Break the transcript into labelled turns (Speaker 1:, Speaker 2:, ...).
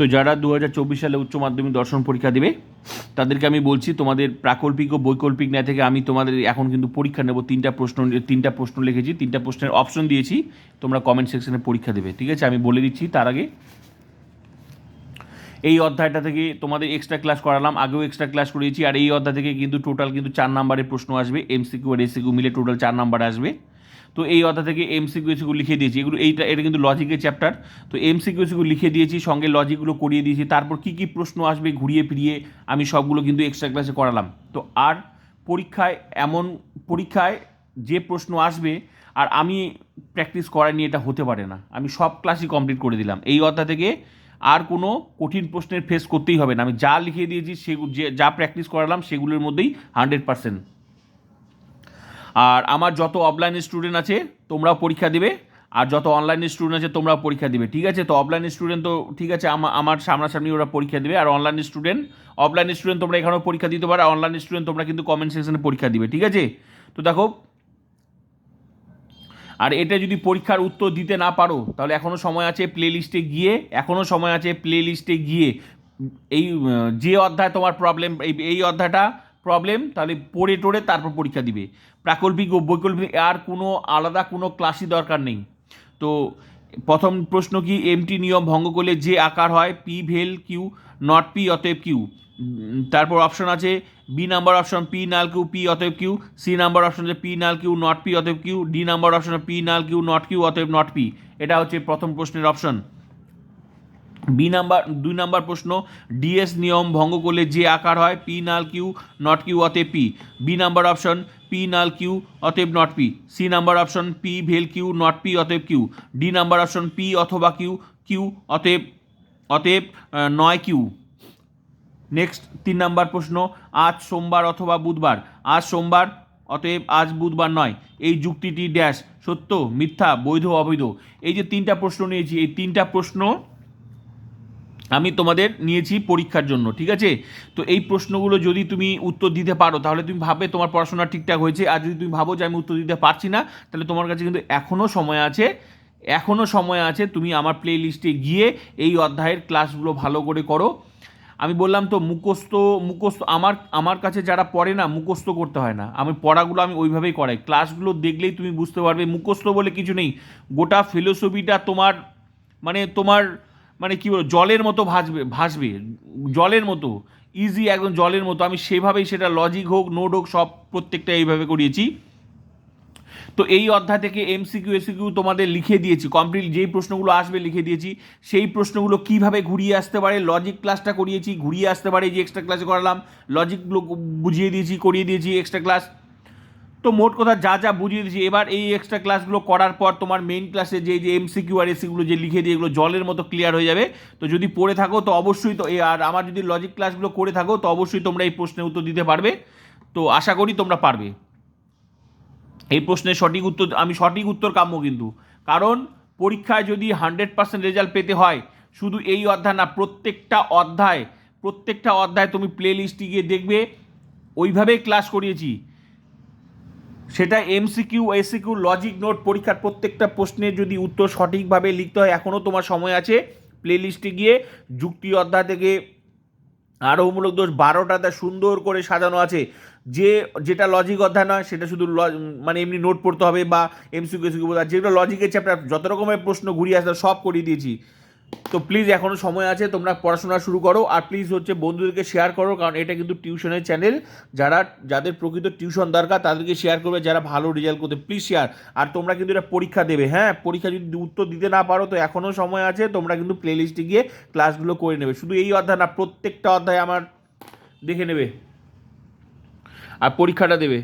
Speaker 1: তো যারা দু হাজার চব্বিশ সালে উচ্চ মাধ্যমিক দর্শন পরীক্ষা দেবে, তাদেরকে আমি বলছি, তোমাদের প্রাকল্পিক ও বৈকল্পিক ন্যায় থেকে আমি তোমাদের এখন কিন্তু পরীক্ষা নেব। তিনটা প্রশ্ন তিনটা প্রশ্ন লিখেছি, তিনটা প্রশ্নের অপশন দিয়েছি, তোমরা কমেন্ট সেকশনে পরীক্ষা দেবে, ঠিক আছে? আমি বলে দিচ্ছি তার আগে। এই অধ্যায়টা থেকে তোমাদের এক্সট্রা ক্লাস করালাম, আগেও এক্সট্রা ক্লাস করিয়েছি, আর এই অধ্যায় থেকে কিন্তু টোটাল কিন্তু চার নাম্বারের প্রশ্ন আসবে এমসিকিউ আর এসিকিউ মিলে টোটাল চার নাম্বার আসবে। তো এই অধ্যায় থেকে এমসিকিউ এসিকিউ লিখে দিয়েছি। এগুলো এইটা এটা কিন্তু লজিকের চ্যাপ্টার তো এমসিকিউ এসিকিউ লিখে দিয়েছি, সঙ্গে লজিকগুলো করিয়ে দিয়েছি। তারপর কী কী প্রশ্ন আসবে ঘুরিয়ে ফিরিয়ে আমি সবগুলো কিন্তু এক্সট্রা ক্লাসে করালাম। তো আর পরীক্ষায় এমন পরীক্ষায় যে প্রশ্ন আসবে, আর আমি প্র্যাকটিস করাইনি, এটা হতে পারে না। আমি সব ক্লাসই কমপ্লিট করে দিলাম। এই অধ্যায় থেকে আর কোনো কঠিন প্রশ্নের ফেস করতেই হবে না। আমি যা লিখে দিয়েছি যে যা প্র্যাকটিস করালাম, সেগুলোর মধ্যেই হান্ড্রেড পার্সেন্ট আর আমার যত অফলাইনের স্টুডেন্ট আছে, তোমরাও পরীক্ষা দেবে। আর যত অনলাইন স্টুডেন্ট আছে, তোমরাও পরীক্ষা দেবে, ঠিক আছে? তো অফলাইনের স্টুডেন্ট তো ঠিক আছে আমার সামনাসামনি ওরা পরীক্ষা দেবে। আর অনলাইন স্টুডেন্ট অফলাইন স্টুডেন্ট তোমরা এখানেও পরীক্ষা দিতে পারো, আর অনলাইনের স্টুডেন্ট তোমরা কিন্তু কমেন্ট সেকশনে পরীক্ষা দিবে, ঠিক আছে? তো দেখো, আর এটা যদি পরীক্ষার উত্তর দিতে না পারো, তাহলে এখনও সময় আছে প্লে লিস্টে গিয়ে এখনও সময় আছে প্লে লিস্টে গিয়ে, এই যে অধ্যায় তোমার প্রবলেম এই অধ্যায়টা প্রবলেম তাহলে পড়ে টোড়ে তারপর পরীক্ষা দিবে। প্রাকল্পিক ও বৈকল্পিক, আর কোনো আলাদা কোনো ক্লাসই দরকার নেই। তো প্রথম প্রশ্ন কি এমটি নিয়ম ভঙ্গ করলে যে আকার হয় পি ভেল কিউ নট পি অতএব কিউ তারপর অপশন আছে বি নাম্বার অপশন পি নাল কিউ পি অতএব কিউ সি নাম্বার অপশন আছে পি নাল কিউ নট পি অতএব Q D number option P null Q not Q অতএব নট পি এটা হচ্ছে প্রথম প্রশ্নের অপশন বি নাম্বার, দুই নাম্বার প্রশ্ন ডিএস নিয়ম ভঙ্গ করলে যে আকার হয় পি নাল কিউ নট কিউ অতএব P B number option P নাল কিউ অতএব not P C number option P well Q not P অতএব Q D number option P অথবা কিউ কিউ অতএব অতএব নয় কিউ নেক্সট তিন নাম্বার প্রশ্ন, আজ সোমবার অথবা বুধবার। আজ সোমবার, অতএব আজ বুধবার নয়। এই যুক্তিটি ড্যাশ সত্য, মিথ্যা, বৈধ, অবৈধ। এই যে তিনটা প্রশ্ন নিয়েছি, এই তিনটা প্রশ্ন আমি তোমাদের নিয়েছি পরীক্ষার জন্য, ঠিক আছে? তো এই প্রশ্নগুলো যদি তুমি উত্তর দিতে পারো, তাহলে তুমি ভাবে তোমার পড়াশোনা ঠিকঠাক হয়েছে, আর যদি তুমি ভাবো যে আমি উত্তর দিতে পারছি না, তাহলে তোমার কাছে কিন্তু এখনও সময় আছে এখনও সময় আছে তুমি আমার প্লে লিস্টে গিয়ে এই অধ্যায়ের ক্লাসগুলো ভালো করে করো। আমি বললাম তো মুখস্থ মুখস্থ আমার আমার কাছে যারা পড়ে না, মুখস্থ করতে হয় না। আমি পড়াগুলো আমি ওইভাবেই করাই। ক্লাসগুলো দেখলেই তুমি বুঝতে পারবে, মুখস্থ বলে কিছু নেই। গোটা ফিলোসফিটা তোমার মানে তোমার মানে কী বলব, জলের মতো ভাসবে ভাসবে জলের মতো ইজি একদম জলের মতো। আমি সেভাবেই সেটা লজিক হোক নোট হোক, সব প্রত্যেকটা এইভাবে করিয়েছি। তো এই অধ্যায় থেকে এমসিকিউ এসিকিউ তোমাদের লিখে দিয়েছি কমপ্লিট যেই প্রশ্নগুলো আসবে লিখে দিয়েছি। সেই প্রশ্নগুলো কীভাবে ঘুরিয়ে আসতে পারে লজিক ক্লাসটা করিয়েছি, ঘুরিয়ে আসতে পারে যে এক্সট্রা ক্লাসে করালাম লজিকগুলো বুঝিয়ে দিয়েছি, করিয়ে দিয়েছি এক্সট্রা ক্লাস তো মোট কথা, যা যা বুঝিয়ে দিয়েছি, এবার এই এক্সট্রা ক্লাসগুলো করার পর তোমার মেইন ক্লাসে যে যে এমসিকিউ আর এসিগুলো যে লিখে দিয়ে এগুলো জলের মতো ক্লিয়ার হয়ে যাবে। তো যদি পড়ে থাকো, তো অবশ্যই তো আর আমার যদি লজিক ক্লাসগুলো করে থাকো, তো অবশ্যই তোমরা এই প্রশ্নের উত্তর দিতে পারবে। তো আশা করি তোমরা পারবে। এই প্রশ্নের সঠিক উত্তর, আমি সঠিক উত্তর কাম্য কিন্তু। কারণ পরীক্ষায় যদি হান্ড্রেড পার্সেন্ট রেজাল্ট পেতে হয়, শুধু এই অধ্যায় না, প্রত্যেকটা অধ্যায় প্রত্যেকটা অধ্যায় তুমি প্লে লিস্টে গিয়ে দেখবে। ওইভাবেই ক্লাস করিয়েছি। সেটা এমসিকিউ এসিকিউ লজিক নোট পরীক্ষার প্রত্যেকটা প্রশ্নের যদি উত্তর সঠিকভাবে লিখতে হয় এখনও তোমার সময় আছে প্লে লিস্টে গিয়ে যুক্তি অধ্যায় থেকে আরোহমূলক দোষ বারোটাতে সুন্দর করে সাজানো আছে যে, যেটা লজিক অধ্যায় নয়, সেটা শুধু মানে এমনি নোট পড়তে হবে বা এমসিকিউ এসিকিউ। যেগুলো লজিকের চ্যাপ্টার যত রকমের প্রশ্ন ঘুরিয়ে আসতে সব করিয়ে দিয়েছি তো প্লিজ এখনও সময় আছে, তোমরা পড়াশোনা শুরু করো আর প্লিজ হচ্ছে বন্ধুদেরকে শেয়ার করো, কারণ এটা কিন্তু টিউশনের চ্যানেল যারা, যাদের প্রকৃত টিউশন দরকার, তাদেরকে শেয়ার করবে, যারা ভালো রেজাল্ট করতে প্লিজ শেয়ার আর তোমরা কিন্তু এটা পরীক্ষা দেবে হ্যাঁ? পরীক্ষা যদি উত্তর দিতে না পারো, তো এখনও সময় আছে, তোমরা কিন্তু প্লে লিস্টে গিয়ে ক্লাসগুলো করে নেবে। শুধু এই অধ্যায় না, প্রত্যেকটা অধ্যায় আমার দেখে নেবে। আর পরীক্ষাটা দেবে।